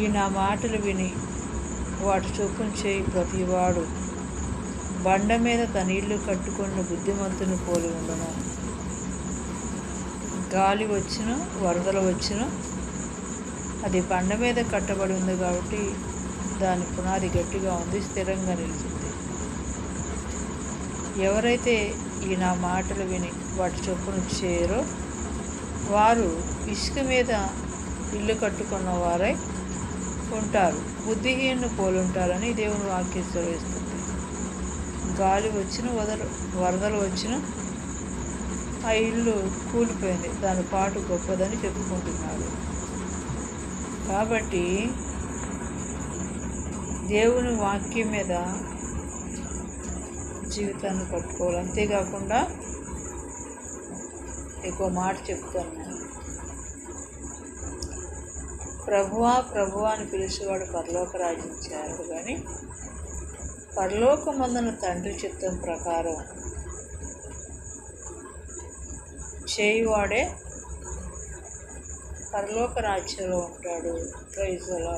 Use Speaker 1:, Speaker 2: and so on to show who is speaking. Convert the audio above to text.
Speaker 1: ఈ నా మాటలు విని వాటి చొప్పున చేయి ప్రతివాడు. బండ మీద తన ఇల్లు కట్టుకున్న బుద్ధిమంతుని పోలి ఉండను. గాలి వచ్చిన వరదలు వచ్చిన అది బండ మీద కట్టబడి ఉంది కాబట్టి దాని పునాది గట్టిగా ఉంది స్థిరంగా నిలిచింది. ఎవరైతే ఈ నా మాటలు విని వాటి చొప్పున చేయరో వారు ఇసుక మీద ఇల్లు కట్టుకున్న వారై ఉంటారు బుద్ధిహీనుని పోలుంటారని దేవుని వాక్యం సెలవిస్తుంది. గాలి వచ్చిన వదలు వరదలు వచ్చిన ఆ ఇల్లు కూలిపోయింది. దాని పాటు గొప్పదని చెప్పుకుంటున్నాడు కాబట్టి దేవుని వాక్యం మీద జీవితాన్ని కట్టుకోవాలి. అంతేకాకుండా ఎక్కువ మాట చెప్తాను నేను. ప్రభువా ప్రభువా అని పిలిచేవాడు పరలోక రాజ్యం చేరాడు కానీ పరలోకమందున తండ్రి చిత్తం ప్రకారం చేయువాడే పరలోక రాజ్యంలో ఉంటాడు. ప్రైజ్లో